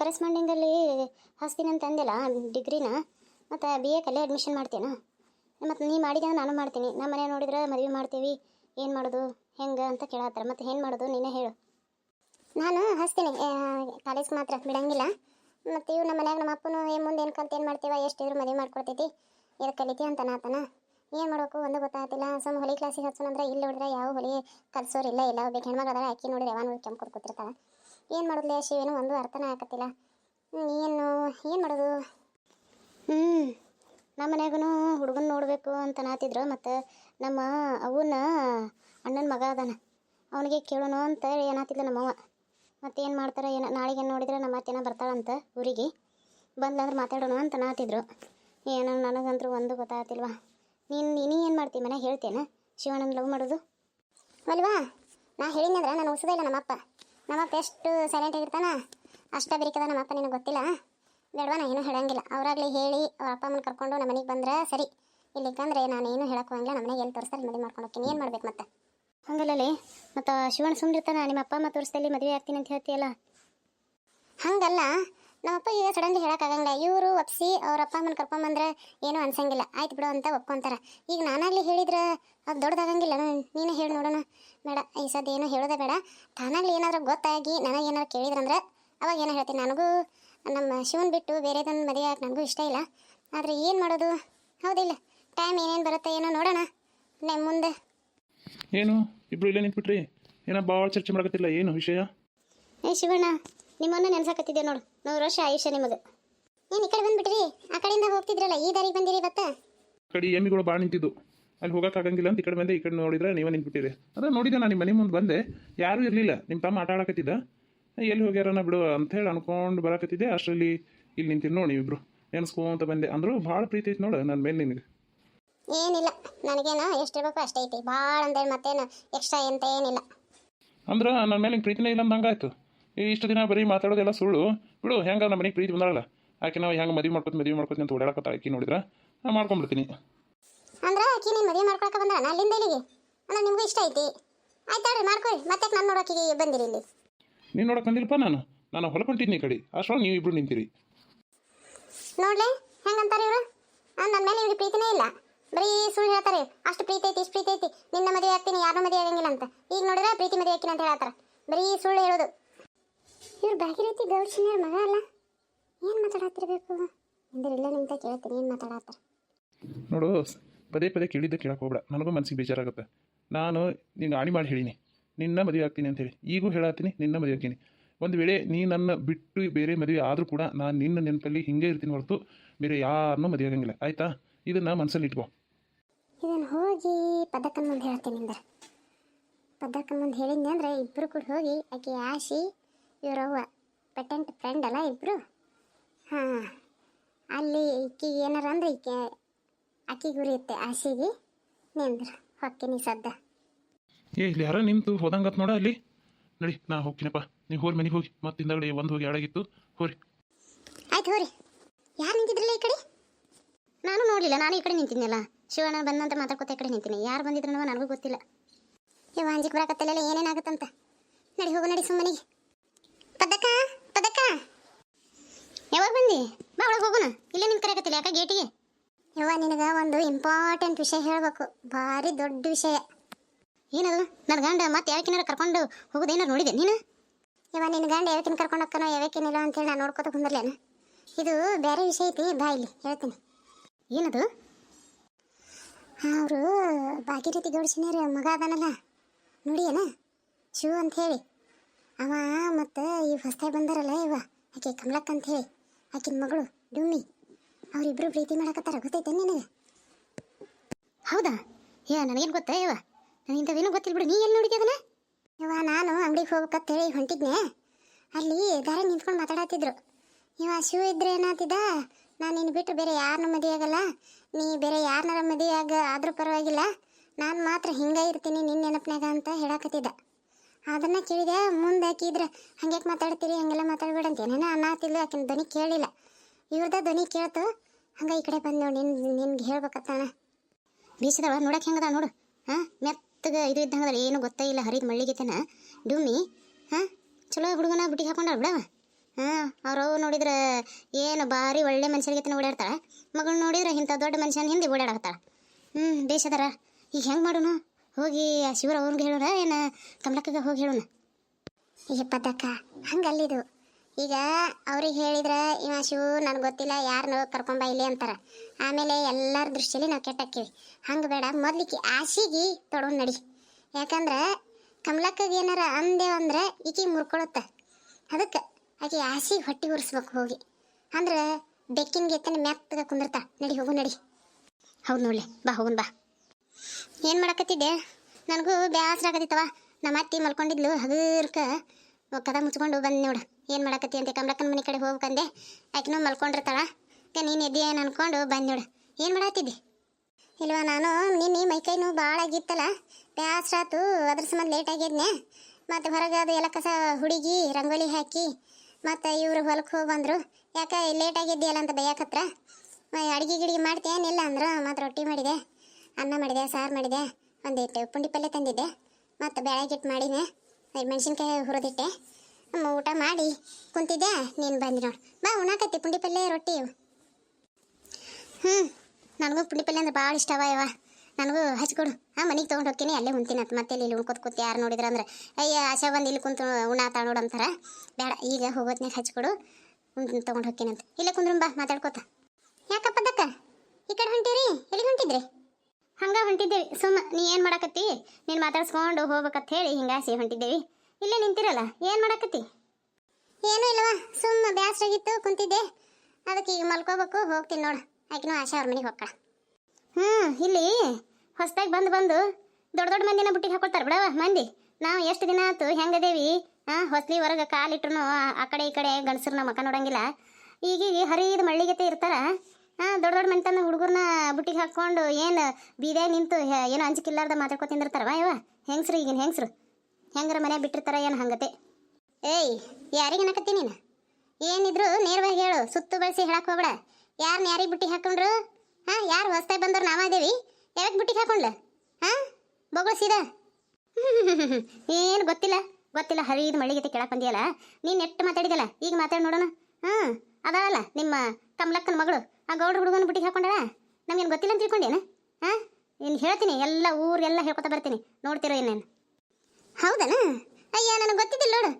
ಕರೆಸ್ಪಾಂಡಿಂಗಲ್ಲಿ ಹಸ್ತೀನಿ ಅಂತ ಅಂದಿಲ್ಲ ಡಿಗ್ರಿನ ಮತ್ತು ಬಿ ಎ ಕಲ್ಲೇ ಅಡ್ಮಿಷನ್ ಮಾಡ್ತೀನಿ. ಮತ್ತು ನೀ ಮಾಡಿದ ಅಂದ್ರೆ ನಾನು ಮಾಡ್ತೀನಿ. ನಮ್ಮ ಮನೆ ನೋಡಿದ್ರೆ ಮದುವೆ ಮಾಡ್ತೀವಿ. ಏನು ಮಾಡೋದು? ಹೆಂಗೆ ಅಂತ ಕೇಳತ್ತಾರೆ. ಮತ್ತು ಏನು ಮಾಡೋದು ನೀನೇ ಹೇಳು. ನಾನು ಹಾಸ್ತೀನಿ. ಕಾಲೇಜ್ಗೆ ಮಾತ್ರ ಬಿಡಂಗಿಲ್ಲ. ಮತ್ತು ಇವ್ರು ನಮ್ಮ ಮನ್ಯಾಗ ನಮ್ಮ ಅಪ್ಪನು ಏನು ಮುಂದೆ ಏನು ಕಲ್ತು ಏನು ಮಾಡ್ತೀವ? ಎಷ್ಟು ಇದ್ರು ಮದುವೆ ಮಾಡ್ಕೊಡ್ತೈತಿ. ಇದಕ್ಕೆ ಕಲಿತಿ ಅಂತ ನಾತನ ಏನು ಮಾಡಬೇಕು? ಒಂದು ಗೊತ್ತಾಗ್ತಿಲ್ಲ. ಸುಮ್ಮ ಹೊಲಿ ಕ್ಲಾಸಿಗೆ ಹಚ್ಚೋಣಂದ್ರೆ ಇಲ್ಲಿ ನೋಡಿದ್ರೆ ಯಾವ ಹೊಲಿ ಕಲ್ಸೋರು ಇಲ್ಲ. ಒಬ್ಬ ಹೆಣ್ಮಗಳು ಅದರ ಅಕ್ಕಿ ನೋಡಿದ್ರೆ ಯಾವಾಗ ನೋಡಿ ಕೆಂಪು ಕೂತಿರ್ತಾಳೆ. ಏನು ಮಾಡೋದ್ಲೆ ಶಿವೇನು? ಒಂದು ಅರ್ಥನೇ ಆಗತ್ತಿಲ್ಲ. ಏನು ಏನು ಮಾಡೋದು? ಹ್ಞೂ ನಮ್ಮ ಮನೆಗೂ ಹುಡುಗನ ನೋಡಬೇಕು ಅಂತ ನಾತಿದ್ರು ಮತ್ತು ನಮ್ಮ ಅವನ ಅಣ್ಣನ ಮಗ ಅದಾನ. ಅವನಿಗೆ ಕೇಳೋಣ ಅಂತ ಏನಾತಿದ್ಲ ನಮ್ಮವ್ವ. ಮತ್ತೇನು ಮಾಡ್ತಾರೆ, ಏನೋ ನಾಳೆಗೆ ನೋಡಿದ್ರೆ ನಮ್ಮ ಅತ್ತೆನ ಬರ್ತಾಳಂತ ಊರಿಗೆ. ಬಂದ್ಲಂದ್ರೆ ಮಾತಾಡೋಣ ಅಂತ ನಾತಿದ್ರು ಏನೋ ನನಗಂತೂ ಒಂದು ಗೊತ್ತಾಗತ್ತಿಲ್ವಾ ನೀನು ನೀನು ಏನು ಮಾಡ್ತೀನಿ ಮನೆ ಹೇಳ್ತೇನೆ? ಶಿವಣ್ಣನ ಲವ್ ಮಾಡೋದು? ಅಲ್ವಾ? ನಾ ಹೇಳಿದ್ನಂದ್ರೆ ನಾನು ಉಳಿಸೋದೇ ಇಲ್ಲ ನಮ್ಮಪ್ಪ. ನಮ್ಮಪ್ಪ ಎಷ್ಟು ಸೈಲೆಂಟ್ ಆಗಿರ್ತಾನ? ಅಷ್ಟ ಬಿರಿಕದ ನಮ್ಮಪ್ಪ ನಿನಗೆ ಗೊತ್ತಿಲ್ಲ? ಬೇಡವಾ ನಾ ಏನೂ ಹೇಳಂಗಿಲ್ಲ. ಅವರಾಗ್ಲಿ ಹೇಳಿ ಅವ್ರ ಅಪ್ಪ ಅಮ್ಮನ ಕರ್ಕೊಂಡು ನಮ್ಮ ಮನೆಗೆ ಬಂದ್ರೆ ಸರಿ. ಇಲ್ಲಿ ಕಂದ್ರೆ ನಾನು ಏನು ಹೇಳಕ್ಕೆ ಹೋಗಂಗಿಲ್ಲ ನಮ್ಮ ಮನೆಗೆ ಎಲ್ಲಿ ತೋರಿಸ್ತಾರೆ ಮದುವೆ ಮಾಡ್ಕೊಂಡು ಹೋಗ್ತೀನಿ. ಏನು ಮಾಡ್ಬೇಕು ಮತ್ತೆ? ಹಂಗಲ್ಲೇ ಮತ್ತು ಶಿವಣ್ಣ ಸುಮ್ಮನಿರ್ತಾನ ನಿಮ್ಮ ಅಪ್ಪ ಅಮ್ಮ ತೋರಿಸ್ದಲ್ಲಿ ಮದುವೆ ಆಗ್ತೀನಿ ಅಂತ ಹೇಳ್ತೀಯಲ್ಲ? ಹಂಗಲ್ಲ. ನಮ್ಮಪ್ಪ ಈಗ ಸಡನ್ಲಿ ಹೇಳೋಕ್ಕಾಗಂಗಿಲ್ಲ. ಇವರು ಒಪ್ಸಿ ಅವ್ರ ಅಪ್ಪ ಅಮ್ಮನ ಕರ್ಕೊಂಬಂದ್ರೆ ಏನೂ ಅನ್ಸಂಗಿಲ್ಲ. ಆಯ್ತು ಬಿಡು ಅಂತ ಒಪ್ಕೊಂತಾರೆ. ಈಗ ನಾನಲ್ಲಿ ಹೇಳಿದ್ರೆ ಅದು ದೊಡ್ಡದಾಗಂಗಿಲ್ಲ ನೀನೇ ಹೇಳಿ ನೋಡೋಣ. ಬೇಡ. ಈ ಸದ್ದು ಏನೂ ಹೇಳೋದೇ ಬೇಡ. ತಾನಾಗ್ಲಿ ಏನಾದರೂ ಗೊತ್ತಾಗಿ ನನಗೆ ಏನಾದ್ರು ಕೇಳಿದ್ರಂದ್ರೆ ಅವಾಗ ಏನೋ ಹೇಳ್ತೀನಿ. ನನಗೂ ನಮ್ಮ ಶಿವನ್ ಬಿಟ್ಟು ಬೇರೆದನ್ನ ಮದುವೆ ಆಗಕ್ಕೆ ನನಗೂ ಇಷ್ಟ ಇಲ್ಲ. ಆದರೆ ಏನು ಮಾಡೋದು? ಹೌದಿಲ್ಲ. ಟೈಮ್ ಏನೇನು ಬರುತ್ತೆ ಏನೋ ನೋಡೋಣ. ನಮ್ಮ ಮುಂದೆ. ಏನು? ಇಬ್ರು ಇಲ್ಲೇ ನಿಂತ್ಬಿಟ್ರಿ. ಏನೋ ಭಾಳ ಚರ್ಚೆ ಮಾಡಕತ್ತಿಲ್ಲ. ಏನು ವಿಷಯ? ಏ ಶಿವಣ್ಣ. ನಿಮ್ಮನ್ನ ನೆನ್ಸಾಕತ್ತಿದ್ದೆ ನೋಡು. ನೂರು ವರ್ಷ ಆಯುಷ್ಯ ನಿಮಗೆ ಏನು ಈ ಕಡೆ ಬಂದ್ಬಿಟ್ರಿ. ಆ ಕಡೆಯಿಂದ ಹೋಗ್ತಿದ್ರಲ್ಲ ಈ ದಾರಿಗೆ ಬಂದಿರಿ ಇವತ್ತ? ಕಡೆ ಎಮ್ಮಿಗಳು ಭಾಳ ನಿಂತಿದ್ದು. ಅಲ್ಲಿ ಹೋಗೋಕ್ಕಾಗಂಗಿಲ್ಲ ಅಂತ ಈ ಕಡೆ ಬಂದೆ ಈ ಕಡೆ ನೋಡಿದ್ರೆ ನೀವೇ ನಿಂತ್ಬಿಟ್ಟಿರಿ. ಅದ ನೋಡಿದೆ ನಾನು ನಿಮ್ಮ ಮನೆ ಮುಂದೆ ಬಂದೆ ಯಾರು ಇರಲಿಲ್ಲ. ನಿಮ್ಮ ತಮ್ಮ ಆಟ ಆಡಕತ್ತಿದ್ದ. ಎಲ್ಲಿ ಹೋಗ್ಯಾರನ ಬಿಡು ಅಂತೇಳಿ ಅನ್ಕೊಂಡು ಬರಕತ್ತಿದ್ದೆ. ಅಷ್ಟರಲ್ಲಿ ಇಲ್ಲಿ ನಿಂತಿರಿ ನೋಡಿ ನೀವಿಬ್ರು. ನೆನ್ಸ್ಕೊಂತ ಬಂದೆ. ಅಂದರೂ ಭಾಳ ಪ್ರೀತಿ ಐತಿ ನೋಡು ನನ್ನ ಮೇಲೆ ನಿನಗೆ. ಏನಿಲ್ಲ. ನನಗೇನು ಎಷ್ಟು ಇರಬೇಕು ಅಷ್ಟೇ ಐತಿ. ಭಾಳ ಅಂತೇಳಿ ಮತ್ತೇನು ಎಕ್ಸ್ಟ್ರಾ ಅಂತ ಏನಿಲ್ಲ. ಅಂದ್ರೆ ನನ್ನ ಮೇಲೆ ನಿಂಗೆ ಪ್ರೀತಿನೇ ಇಲ್ಲ ಅಂದಂಗಾಯ್ತು. ಇಷ್ಟು ದಿನ ಬರೀ ಮಾತಾಡೋದೆಲ್ಲ ಸುಳ್ಳು. ಬಿಡು ಹೆಂಗೆ ನಮ್ಮ ಮನೆಗೆ ಪ್ರೀತಿ ಬಂದಾಳಲ್ಲ. ಆಕೆ ನಾವು ಹೆಂಗೆ ಮದುವೆ ಮಾಡ್ಕೊತ ಮದುವೆ ಮಾಡ್ಕೊತೀನಿ ಅಂತ ಓಡಾಡಕತ್ತ ಆಕಿ ನೋಡಿದ್ರೆ? ನಾ ಮಾಡ್ಕೊಂಡ್ಬಿಡ್ತೀನಿ ಅಂದ್ರೆ ಆಕೆ ನೀನು ಮದುವೆ ಮಾಡ್ಕೊಳಕ ಬಂದ ಅಲ್ಲಿಂದ ಇಲ್ಲಿಗೆ ಅಂದ್ರೆ ನಿಮಗೂ ಇಷ್ಟ ಐತಿ. ಆಯ್ತಾಡ್ರಿ ಮಾಡ್ಕೊಳ್ಳಿ ಮತ್ತೆ ನಾನು ನೋಡೋಕೆ ಬಂದಿರಿ ಇಲ್ಲಿ? ನೀನು ನೋಡಕ್ಕೆ ಬಂದಿಲ್ಲಪ್ಪ ನಾನು? ನಾನು ಹೊರಕೊಂಡಿದ್ದೀನಿ ಕಡಿ. ಕಡೆ ಅಷ್ಟೊಳಗೆ ನೀವು ಇಬ್ರು ನಿಂತಿರಿ. ನೋಡ್ಲಿ ಹೆಂಗಂತಾರೆ ಇವರು? ನನ್ನ ಮೇಲೆ ಇವ್ರಿಗೆ ಪ್ರೀತಿನೇ ಇಲ್ಲ. ಬರೀ ಸುಳ್ಳು ಹೇಳ್ತಾರೆ. ಅಷ್ಟು ಪ್ರೀತಿ ಐತಿ ಇಷ್ಟು ಪ್ರೀತಿ ಐತಿ. ನಿನ್ನ ಮದುವೆ ಆಗ್ತೀನಿ ಯಾರನ್ನೂ ಮದುವೆ ಆಗಂಗಿಲ್ಲ ಅಂತ. ಈಗ ನೋಡಿದ್ರೆ ಪ್ರೀತಿ ಮದುವೆ ಆಗ್ತೀನಿ ಅಂತ ಹೇಳ್ತಾರೆ. ಬರೀ ಸುಳ್ಳು ಹೇಳೋದು. ಇವ್ರು ಭಾಗೀರಥಿ ಗೌಡ್ಸಿನ ಮಗ ಅಲ್ಲ. ಏನು ಮಾತಾಡತ್ತಿರ್ಬೇಕು ಅಂದ್ರೆ ಇಲ್ಲ ನಿಂತ ಕೇಳ್ತೀನಿ ಏನು ಮಾತಾಡತ್ತಾರ ನೋಡು ಪದೇ ಪದೇ ಕೇಳಿದ್ದೆ ಕೇಳಕ್ಕೆ ಹೋಗ್ಬೇಡ. ನನಗೂ ಮನಸ್ಸಿಗೆ ಬೇಜಾರಾಗುತ್ತೆ. ನಾನು ನಿಂಗೆ ಆಣಿ ಮಾಡಿ ಹೇಳಿನಿ. ನಿನ್ನ ಮದುವೆ ಆಗ್ತೀನಿ ಅಂತೇಳಿ ಈಗೂ ಹೇಳತ್ತೀನಿ ನಿನ್ನ ಮದುವೆ ಆಗ್ತೀನಿ. ಒಂದು ವೇಳೆ ನೀ ನನ್ನ ಬಿಟ್ಟು ಬೇರೆ ಮದುವೆ ಆದರೂ ಕೂಡ ನಾನು ನಿನ್ನ ನೆನಪಲ್ಲಿ ಹಿಂಗೆ ಇರ್ತೀನಿ ಹೊರತು ಬೇರೆ ಯಾರನ್ನೂ ಮದುವೆ ಆಗಂಗಿಲ್ಲ. ಆಯಿತಾ? ಇದನ್ನು ಮನಸ್ಸಲ್ಲಿ ಇಟ್ಕೋ. ಇದನ್ನು ಹೋಗಿ ಪದಕ್ಕನ ಮುಂದೆ ಹೇಳ್ತೀನಿ ನಿಂದ ಪದಕ್ಕನ ಮುಂದೆ ಹೇಳಿದ್ದೆ ಅಂದ್ರೆ ಇಬ್ಬರು ಕೂಡ ಹೋಗಿ ಆಕೆ ಆಶಿ ಇವರವ್ವ ಪೆಟೆಂಟ್ ಫ್ರೆಂಡ್ ಅಲ್ಲ ಇಬ್ಬರು ಹಾಂ ಅಲ್ಲಿ ಈಕಿಗೆ ಏನಾರ ಅಂದ್ರೆ ಈಕೆ ಆಕಿಗೆ ಗುರಿಯುತ್ತೆ ಆಸೆಗೆ ನಿಂದ್ರ ಹೊಕ್ಕಿನಿ ಸದ್ದ. ಏ ಇಲ್ಲಿ ಯಾರೋ ನಿಂತು ಹೋದಂಗತ್ ನೋಡ ಅಲ್ಲಿ. ನಡಿ ನಾ ಹೋಗ್ತೀನಪ್ಪ. ನೀವು ಹೋರ್ ಮನೆಗೆ ಹೋಗಿ ಮತ್ತೆ ಹಿಂದಗಡೆ ಒಂದು ಹೋಗಿ ಅಡಗಿತ್ತು ಹೋರಿ. ಆಯ್ತು ಹೋರಿ. ಯಾರು ನಿಂತಿದ್ರಲ್ಲ ಈ ಕಡೆ? ನಾನು ನೋಡಲಿಲ್ಲ ನಾನು ಈ ಕಡೆ ನಿಂತಿದ್ನಲ್ಲ. ಶಿವಣ್ಣ ಬಂದಂತ ಮಾತಾಡ್ಕೋತ ಈ ಕಡೆ ನಿಂತೀನಿ. ಯಾರು ಬಂದಿದ್ರು ನನಗೂ ಗೊತ್ತಿಲ್ಲ. ಇವ ಅಂಜಿಕ್ ಬರಕತ್ತಲ್ಲ ಏನೇನಾಗುತ್ತಂತ? ನಡಿ ಹೋಗು ನಡಿ ಸುಮ್ಮನಿಗೆ ಪದಕ ಪದಕ ಯಾವಾಗ ಬಂದಿ? ಬಾ ಒಳಗೆ ಹೋಗೋಣ. ಇಲ್ಲೇ ನಿನ್ ಕರೆಯಕತ್ತಿಲ್ಲ, ಯಾಕೆ ಗೇಟಿಗೆ? ಯವ್ವ, ನಿನಗೆ ಒಂದು ಇಂಪಾರ್ಟೆಂಟ್ ವಿಷಯ ಹೇಳಬೇಕು. ಭಾರಿ ದೊಡ್ಡ ವಿಷಯ. ಏನದು? ನನ್ನ ಗಂಡ ಮತ್ತೆ ಯಾವಕಿನಾರ ಕರ್ಕೊಂಡು ಹೋಗೋದೇನಾರು ನೋಡಿದೆ ನೀನು? ಯವ್ವ ನಿನ್ನ ಗಂಡ ಯಾವಕಿನ ಕರ್ಕೊಂಡು ಹೋಗ್ತಾನೋ ಯಾವಕಿನಿಲ್ಲ ಅಂತೇಳಿ ನಾನು ನೋಡ್ಕೊತ ಬಂದಿರ್ಲೇನ ಇದು ಬೇರೆ ವಿಷಯ ಐತಿ, ಬಾ ಇಲ್ಲಿ, ಹೇಳ್ತೀನಿ. ಏನದು? ಅವರು ಭಾಗೀರಥಿ ಗೌಡ್ಸಿನೇರ ಮಗ ಅದಾನಲ್ಲ ನೋಡಿ ಏನ ಶಿವ ಅಂತ ಹೇಳಿ. ಅವ, ಮತ್ತು ಈ ಹೊಸ್ತಾಗಿ ಬಂದಾರಲ್ಲ ಇವ, ಆಕೆ ಕಮಲಕ್ಕ ಅಂತ ಹೇಳಿ, ಆಕಿನ ಮಗಳು ಡುಮ್ಮಿ. ಅವರಿಬ್ರು ಪ್ರೀತಿ ಮಾಡಕತ್ತಾರ ಗೊತ್ತೈತೆ ನಿನಗೆ? ಹೌದಾ? ಏ ನನಗೇನು ಗೊತ್ತಾ ಇವ? ನನಗಿಂತವೇನು ಗೊತ್ತಿಲ್ಲ ಬಿಡು, ನೀ ಎಲ್ಲಿ ನೋಡಿದ್ದೆ ಅದನ್ನ? ಇವ ನಾನು ಅಂಗಡಿಗೆ ಹೋಗ್ಬೇಕಂತೇಳಿ ಹೊಂಟಿದ್ನೆ. ಅಲ್ಲಿ ದಾರಿ ನಿಂತ್ಕೊಂಡು ಮಾತಾಡತ್ತಿದ್ರು. ಇವ ಶಿವ ಇದ್ರೆ ಏನಾತಿದ್ದ ನಾನು ನಿನ್ನ ಬಿಟ್ಟು ಬೇರೆ ಯಾರನ್ನ ಮದುವೆ ಆಗಲ್ಲ. ನೀ ಬೇರೆ ಯಾರನ್ನಾರ ಮದುವೆ ಆಗ ಆದ್ರೂ ಪರವಾಗಿಲ್ಲ. ನಾನು ಮಾತ್ರ ಹಿಂಗೆ ಇರ್ತೀನಿ ನಿನ್ನ ನೆನಪಿನಾಗ ಅಂತ ಹೇಳಕತ್ತಿದ್ದ. ಅದನ್ನ ಕೇಳಿದೆ, ಮುಂದೆ ಹಾಕಿದ್ರೆ ಹಂಗ್ಯಾಕೆ ಮಾತಾಡ್ತೀರಿ? ಹಂಗೆಲ್ಲ ಮಾತಾಡ್ಬೇಡ ಅಂತ. ಏನೇನ ಅನ್ನಾತಿಲ್ಲ ಆಕಿನ ಧ್ವನಿ ಕೇಳಿಲ್ಲ. ಇವ್ರದ ಧ್ವನಿ ಕೇಳ್ತು, ಹಂಗೆ ಈ ಕಡೆ ಬಂದು ನೋಡಿ, ನಿನ್, ನಿನ್ಗೆ ಹೇಳ್ಬೇಕತ್ತಾನ? ಬೀಸದವ ನೋಡಕ್ಕೆ ಹೆಂಗದ ನೋಡು. ಹಾಂ, ಮೆತ್ತಗೆ ಇದು ಇದ್ದಂಗದ ಏನು ಗೊತ್ತೇ ಇಲ್ಲ, ಹರಿದ ಮಳ್ಳಿಗೆತನ. ಡುಮ್ಮಿ, ಹಾಂ, ಚಲೋ ಹುಡುಗನ ಬುಟ್ಟಿಗೆ ಹಾಕೊಂಡಾಳ, ಬಿಡವ. ಹಾಂ, ಅವರು ನೋಡಿದ್ರೆ ಏನು ಭಾರಿ ಒಳ್ಳೆ ಮನುಷ್ಯರಿಗೆ ಓಡಾಡ್ತಾಳ. ಮಗಳು ನೋಡಿದ್ರೆ ಇಂಥ ದೊಡ್ಡ ಮನುಷ್ಯನ ಹಿಂದೆ ಓಡಾಡಕತ್ತಾಳ. ಹ್ಞೂ ಬೇಷದಾರ ಈಗ ಹೆಂಗೆ ಮಾಡೋಣ ಹೋಗಿ ಆ ಶಿವರ ಅವ್ರಿಗೆ ಹೇಳೋಣ, ಏನು ಕಮಲಕ್ಕಗೆ ಹೋಗಿ ಹೇಳೋಣ. ಪದಕ್ಕ, ಹಂಗಲ್ಲಿದು. ಈಗ ಅವ್ರಿಗೆ ಹೇಳಿದ್ರೆ, ಇವ ಶಿವ, ನನಗೆ ಗೊತ್ತಿಲ್ಲ ಯಾರನ್ನು ಕರ್ಕೊಂಬ ಇಲ್ಲಿ ಅಂತಾರೆ. ಆಮೇಲೆ ಎಲ್ಲರ ದೃಷ್ಟಿಯಲ್ಲಿ ನಾವು ಕೆಟ್ಟಕ್ಕಿವಿ. ಹಂಗೆ ಬೇಡ ಮೊದ್ಲಿಕ್ಕೆ ಆಶಿಗೆ ತೊಗೊಂಡು ನಡಿ. ಯಾಕಂದ್ರೆ ಕಮಲಕ್ಕಗೆ ಏನಾರ ಅಂದೇವು ಅಂದ್ರೆ ಈಕಿ ಮುರ್ಕೊಳತ್ತ. ಅದಕ್ಕೆ ಆಕೆ ಆಸಿ ಹೊಟ್ಟೆ ಉರಿಸ್ಬೇಕು ಹೋಗಿ. ಅಂದ್ರೆ ಬೆಕ್ಕಿನ ಗೆತ್ತನೆ ಮೆತ್ತಗ ಕುಂದಿರ್ತಾ ನಡಿ ಹೋಗು, ನಡಿ. ಹೌದು ನೋಡ್ಲಿ, ಬಾ ಹೋಗುನ್ ಬಾ. ಏನು ಮಾಡಕತ್ತಿದ್ದೆ? ನನಗೂ ಬ್ಯಾಸರ ಆಗತ್ತಿತ್ತವ ನಮ್ಮ ಅತ್ತಿ ಮಲ್ಕೊಂಡಿದ್ಲು, ಹಗರ್ಕ. ಕದ ಮುಚ್ಕೊಂಡು ಬಂದು ನೋಡು. ಏನು ಮಾಡಕತ್ತಿ ಅಂತ? ಕಮಲಕ್ಕನ ಮನೆ ಕಡೆ ಹೋಗ್ಬೇಕಂದೆ ಆಕಿನೂ ಮಲ್ಕೊಂಡಿರ್ತಾಳ. ನೀನು ಎದ್ದಿ ಏನು ಅನ್ಕೊಂಡು ಬಂದು ನೋಡು. ಏನು ಮಾಡತ್ತಿದ್ದೆ ಇಲ್ವ, ನಾನು ನಿನ್ನೆ ಮೈಕೈನೂ ಭಾಳ ಆಗಿತ್ತಲ್ಲ. ಬ್ಯಾಸ್ರ ಆತು. ಅದ್ರ ಸಂಬಂಧ ಲೇಟ್ ಆಗಿದ್ನೆ ಮತ್ತು ಹೊರಗೆ ಅದು ಎಲ್ಲ ಕಸ ಹುಡುಗಿ, ರಂಗೋಲಿ ಹಾಕಿ, ಮತ್ತು ಇವರು ಹೊಲಕ್ಕೆ ಹೋಗಿ ಬಂದರು. ಯಾಕೆ ಲೇಟ್ ಆಗಿದ್ದೀಯಲ್ಲ ಅಂತ ಬೈಯಾಕತ್ರ ಅಡುಗೆ ಗಿಡಿಗೆ ಮಾಡ್ತೇನಿಲ್ಲ ಅಂದ್ರು. ಮತ್ತು ರೊಟ್ಟಿ ಮಾಡಿದೆ. ಅನ್ನ ಮಾಡಿದೆ, ಸಾರು ಮಾಡಿದೆ, ಒಂದಿಟ್ಟು ಪುಂಡಿ ಪಲ್ಯ ತಂದಿದ್ದೆ. ಮತ್ತು ಬೆಳಗಿಟ್ಟು ಮಾಡಿದೆ ಮೆಣಸಿನ್ಕಾಯಿ ಹುರಿದಿಟ್ಟೆ. ಊಟ ಮಾಡಿ ಕುಂತಿದ್ದೆ, ನೀನು ಬಂದು ನೋಡು. ಬಾ, ಉಣಾಕತ್ತಿ ಪುಂಡಿ ಪಲ್ಯ ರೊಟ್ಟಿ. ಹ್ಞೂ ನನಗೂ ಪುಂಡಿ ಪಲ್ಯ ಅಂದ್ರೆ ಭಾಳ ಇಷ್ಟವ ಇವ ನನಗೂ ಹಚ್ಕೊಡು ಹಾಂ ಮನೆಗೆ ತೊಗೊಂಡು ಹೋಗ್ತೀನಿ, ಅಲ್ಲೇ ಉಣ್ತೀನಿ ಅಂತ. ಮತ್ತೆ ಇಲ್ಲಿ ಉಣ್ಕೊತ ಕೂತಿ ಯಾರು ನೋಡಿದ್ರೆ ಅಂದ್ರೆ, ಅಯ್ಯ, ಆಶಾ ಬಂದು ಇಲ್ಲಿ ಕುಂತು ಉಣ್ಣಾತ ನೋಡು ಅಂತಾರ. ಬೇಡ ಈಗ ಹೋಗೋತ್ನಾಗ ಹಚ್ಕೊಡು ಉಂಟು ತೊಗೊಂಡು ಹೋಗ್ತೀನಿ ಅಂತ. ಇಲ್ಲೇ ಕುಂದ್ರಂಬಾ ಮಾತಾಡ್ಕೋತ. ಯಾಕಪ್ಪ ದಕ್ಕ? ಈ ಕಡೆ ಹೊಂಟೀರಿ? ಎಲ್ಲಿಗೆ ಹೊಂಟಿದ್ರಿ? ಹೊಂಟಿದ್ದೇವಿ. ಸುಮ್ಮ ನೀ ಏನು ಮಾಡಕತ್ತಿ? ನೀನು ಮಾತಾಡ್ಸ್ಕೊಂಡು ಹೋಗ್ಬೇಕಂತ ಹೇಳಿ ಹಿಂಗಾಸಿ ಹೊಂಟಿದ್ದೇವಿ. ಇಲ್ಲೇ ನಿಂತಿರಲ್ಲ ಏನು ಮಾಡಾಕತ್ತಿ? ಏನೂ ಇಲ್ಲವಾ ಸುಮ್ಮ ಬ್ಯಾಸ್ರಾಗಿತ್ತು ಕುಂತಿದ್ದೆ. ಅದಕ್ಕೆ ಈಗ ಮಲ್ಕೋಬೇಕು ಹೋಗ್ತೀನಿ ನೋಡು. ಆಕಿನೂ ಆಶಾ ಅವ್ರ ಮನೆಗೆ ಹೋಗ್ಕಳ. ಹ್ಞೂ ಇಲ್ಲಿ ಹೊಸ್ದಾಗಿ ಬಂದು ಬಂದು ದೊಡ್ಡ ದೊಡ್ಡ ಮಂದಿನ ಬುಟ್ಟಿಗೆ ಹಾಕೊಳ್ತಾರೆ ಬಿಡವ ಮಂದಿ. ನಾವು ಎಷ್ಟು ದಿನ ಆಯ್ತು ಹೆಂಗದೇವಿ ಹಾಂ ಹೊಸ್ಲಿ ಹೊರಗೆ ಕಾಲಿಟ್ರು ಆ ಕಡೆ ಈ ಕಡೆ ಗಂಡಸ್ರನ್ನ ಮಕ ನೋಡಂಗಿಲ್ಲ. ಈಗೀಗ ಹರಿದ ಮಳ್ಳಿಗೆತೆ ಇರ್ತಾರ. ಹಾಂ, ದೊಡ್ಡ ದೊಡ್ಡ ಮಂಟನ ಹುಡುಗರ್ನ ಬುಟ್ಟಿಗೆ ಹಾಕ್ಕೊಂಡು ಏನು ಬೀದೆ ನಿಂತು ಏನು ಅಂಜಿಕಿಲ್ಲಾರ್ದ ಮಾತಾಡ್ಕೊ ತಿಂದಿರ್ತಾರವ ಇವ? ಹೆಂಗ್ಸ್ರು ಈಗಿನ ಹೆಂಗ್ಸ್ರು? ಹೆಂಗಾರ ಮನೆ ಬಿಟ್ಟಿರ್ತಾರ ಏನು ಹಂಗತೆ. ಏಯ್, ಯಾರಿಗೆ ಅನ್ನಕತ್ತಿ ನೀನು? ಏನಿದ್ರು ನೇರವಾಗಿ ಹೇಳು, ಸುತ್ತು ಬಳಸಿ ಹೇಳಕ್ ಹೋಗ್ಬೇಡ. ಯಾರನ್ನ ಯಾರಿಗೆ ಬುಟ್ಟಿ ಹಾಕೊಂಡ್ರು? ಹಾ, ಯಾರು ಹೊಸ್ತಾಗಿ ಬಂದವ್ರು ನಾವಾದೇವಿ ಯಾವಾಗ ಬುಟ್ಟಿಗೆ ಹಾಕೊಂಡ್ಲ? ಹಾ, ಬೊಗಳು ಸೀದಾ. ಏನು ಗೊತ್ತಿಲ್ಲ ಗೊತ್ತಿಲ್ಲ, ಹರಿದು ಮಳಿಗೆ ಕೇಳಕ್ ಬಂದಿಯಲ್ಲ? ನೀನು ಎಷ್ಟು ಮಾತಾಡಿದಲ್ಲ, ಈಗ ಮಾತಾಡಿ ನೋಡೋಣ. ಹಾಂ ಅದಾವಲ್ಲ ನಿಮ್ಮ ಕಮಲಕ್ಕನ ಮಗಳು. ಆ ಗೌಡ್ರ ಹುಡುಗನ ಬುಟ್ಟಿಗೆ ಹಾಕೊಂಡಳ? ನಮ್ಗೇನು ಗೊತ್ತಿಲ್ಲ ಅಂತ ತಿಳ್ಕೊಂಡೇನ? ಹಾಂ ಇನ್ನು ಹೇಳ್ತೀನಿ, ಎಲ್ಲ ಊರಿಗೆಲ್ಲ ಹೇಳ್ಕೊತಾ ಬರ್ತೀನಿ. ನೋಡ್ತಿರೋ ಏನೇನು ಹೌದನ? ಅಯ್ಯ, ನನಗೆ ಗೊತ್ತಿದ್ದಿಲ್ಲ ನೋಡು.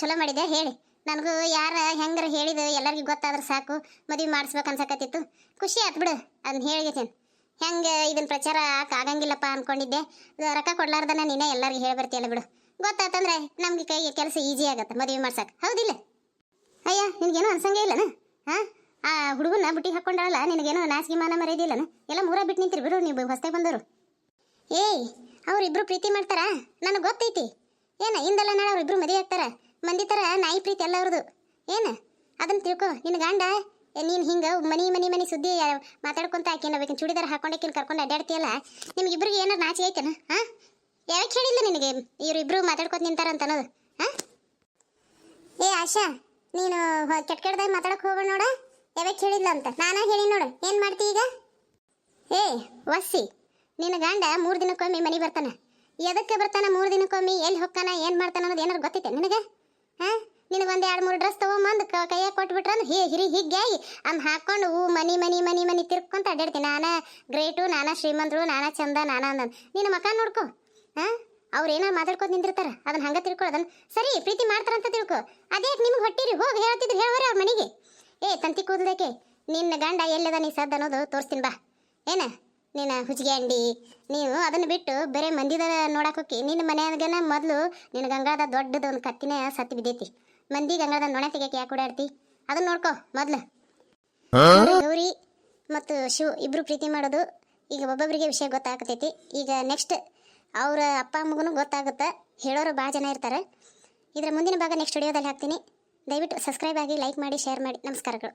ಚಲೋ ಮಾಡಿದೆ ಹೇಳಿ. ನನಗೂ ಯಾರ ಹೆಂಗಾರ ಹೇಳಿದ ಎಲ್ಲರಿಗೂ ಗೊತ್ತಾದ್ರೆ ಸಾಕು. ಮದುವೆ ಮಾಡಿಸ್ಬೇಕು ಅನ್ಸಕತ್ತಿತ್ತು. ಖುಷಿ ಆಯ್ತು ಬಿಡು ಅದನ್ನ ಹೇಳಿಗೇತೀನಿ ಹೆಂಗೆ ಇದನ್ನ ಪ್ರಚಾರ ಆಗಂಗಿಲ್ಲಪ್ಪ ಅನ್ಕೊಂಡಿದ್ದೆ. ಇದು ರೊಕ್ಕ ಕೊಡ್ಲಾರ್ದನ ನೀನೇ ಎಲ್ಲರಿಗೂ ಹೇಳಿ ಬರ್ತೀಯಲ್ಲ ಬಿಡು. ಗೊತ್ತಾತಂದ್ರೆ ನಮಗೆ ಕೈಗೆ ಕೆಲಸ ಈಜಿ ಆಗತ್ತೆ ಮದುವೆ ಮಾಡ್ಸಕ್ಕೆ ಹೌದಿಲ್ಲ? ಅಯ್ಯ, ನಿನಗೇನು ಅನ್ಸಂಗೇ ಇಲ್ಲನ? ಹಾಂ ಆ ಹುಡುಗನ ಬುಟ್ಟಿ ಹಾಕೊಂಡಾಳಲ್ಲ ನಿನಗೇನೋ ನಾಚಿಗೆ ಮಾನ ಮರ್ಯಾದಿಲ್ಲನ ಎಲ್ಲ ಮೂರ ಬಿಟ್ಟು ನಿಂತಿರಿ ಬಿಡು, ನೀವು ಹೊಸ್ತಾಗ ಬಂದರು. ಏಯ್, ಅವ್ರಿಬ್ರು ಪ್ರೀತಿ ಮಾಡ್ತಾರ? ನನಗೆ ಗೊತ್ತೈತಿ. ಏನ ಇಂದಲ್ಲ ನಾಳೆ ಅವ್ರಿಬ್ರು ಮದುವೆ ಆಗ್ತಾರ? ಮಂದಿ ಥರ ನಾಯಿ ಪ್ರೀತಿ ಎಲ್ಲ ಅವ್ರದ್ದು ಏನ ಅದನ್ನ ತಿಳ್ಕೊ ನಿನ್ನ ಗಂಡ ನೀನು ಹಿಂಗೆ ಮನಿ ಮನಿ ಮನಿ ಸುದ್ದಿ ಮಾತಾಡ್ಕೊಂತ ಆಕಿನ ಬೇಕಿನ ಚೂಡಿದಾರ ಹಾಕೊಂಡಾಕಿನ ಕರ್ಕೊಂಡು ಅಡ್ಡಾಡ್ತೀಯಲ್ಲ ನಿಮ್ಗಿಬ್ರಿಗೆ ಏನಾರು ನಾಚಿ ಐತನ? ಹಾಂ ಯಾವಾಗ ಹೇಳಿಲ್ಲ ನಿನಗೆ ಇವರಿಬ್ರು ಮಾತಾಡ್ಕೊತ ನಿಂತಾರ ಅಂತ ಅನ್ನೋದು ಹಾಂ ಏ, ಆಶಾ, ನೀನು ಕೆಟ್ಟ ಕೆಟ್ಟದಾಗ ಮಾತಾಡೋಕೆ ಹೋಗೋಣ ನೋಡ. ಯಾವಾಗ ಹೇಳಿಲ್ಲ ಅಂತ? ನಾನಾ ಹೇಳಿ ನೋಡು. ಏನು ಮಾಡ್ತಿ ಈಗ? ಏ, ವಸ್ಸಿ, ನಿನ್ನ ಗಂಡ ಮೂರು ದಿನಕ್ಕೊಮ್ಮೆ ಮನೆ ಬರ್ತಾನ. ಎದಕ್ಕೆ ಬರ್ತಾನ ಮೂರು ದಿನಕ್ಕೊಮ್ಮೆ? ಎಲ್ಲಿ ಹೋಗ್ತಾನ ಏನು ಮಾಡ್ತಾನ ಅನ್ನೋದು ಏನಾರು ಗೊತ್ತೈತೆ ನಿನಗೆ? ಹಾಂ? ನಿನಗೊಂದು ಎರಡು ಮೂರು ಡ್ರೆಸ್ ತೊಗೊಂಬಂದು ಕೈಯಾಗ ಕೊಟ್ಬಿಟ್ರಂದ್ರೆ ಹೇ, ಹಿರಿ ಹಿಗ್ಗಾಯಿ ಅಮ್ ಹಾಕೊಂಡು ಹೂ ಮನಿ ಮನಿ ಮನಿ ಮನಿ ತಿರ್ಕೊಂತ ಅಡ್ಡಾಡ್ತೀನಿ ನಾನಾ ಗ್ರೇಟು, ನಾನಾ ಶ್ರೀಮಂತರು, ನಾನಾ ಚಂದ, ನಾನಾ ಅಂದನ್. ನಿನ್ನ ಮಕ ನೋಡ್ಕೊ. ಹಾಂ? ಅವ್ರು ಏನಾರು ಮಾತಾಡ್ಕೊತ ನಿಂತಿರ್ತಾರ ಅದನ್ನ ಹಂಗೆ ತಿಳ್ಕೊಳ್ಳೋದನ್ನ ಸರಿ, ಪ್ರೀತಿ ಮಾಡ್ತಾರಂತ ತಿಳ್ಕೊ. ಅದೇ ನಿಮ್ಗೆ ಹೊಟ್ಟಿರಿ? ಹೋಗಿ ಹೇಳ್ತಿದ್ರು ಹೇಳೋರೆ ಅವ್ರ ಮನೆಗೆ. ಏ ತಂತಿ ಕೂದಲಕ್ಕೆ. ನಿನ್ನ ಗಂಡ ಎಲ್ಲದ ನೀ ಸದ್ದು ಅನ್ನೋದು ತೋರಿಸ್ತೀನಿ ಬಾ. ಏನ? ನಿನ್ನ ಹುಚ್ಚಿಗೆ ಅಂಡಿ. ನೀವು ಅದನ್ನು ಬಿಟ್ಟು ಬೇರೆ ಮಂದಿದ ನೋಡಕ್ಕೆ ಹೋಗಿ ನಿನ್ನ ಮನೆಯಾಗನ ಮೊದಲು ನಿನ್ನ ಗಂಗಾದ ದೊಡ್ಡದ ಒಂದು ಕತ್ತಿನ ಸತ್ತು ಬಿದ್ದೈತಿ. ಮಂದಿ ಗಂಗಾದ ನೊಣ ತೆಗಿಯಕ್ಕೆ ಯಾಕೆ ಓಡಾಡ್ತಿ? ಅದನ್ನ ನೋಡ್ಕೋ ಮೊದ್ಲು. ಗೌರಿ ಮತ್ತು ಶಿವ್ ಇಬ್ರು ಪ್ರೀತಿ ಮಾಡೋದು. ಈಗ ಒಬ್ಬೊಬ್ಬರಿಗೆ ವಿಷಯ ಗೊತ್ತಾಗತೈತಿ. ಈಗ ನೆಕ್ಸ್ಟ್ ಅವರ ಅಪ್ಪ ಅಮ್ಮಗೂ ಗೊತ್ತಾಗುತ್ತೆ. ಹೇಳೋರು ಭಾಳ ಜನ ಇರ್ತಾರೆ. ಇದರ ಮುಂದಿನ ಭಾಗ ನೆಕ್ಸ್ಟ್ ವಿಡಿಯೋದಲ್ಲಿ ಹಾಕ್ತೀನಿ. ದಯವಿಟ್ಟು ಸಬ್ಸ್ಕ್ರೈಬ್ ಆಗಿ ಲೈಕ್ ಮಾಡಿ ಶೇರ್ ಮಾಡಿ. ನಮಸ್ಕಾರಗಳು.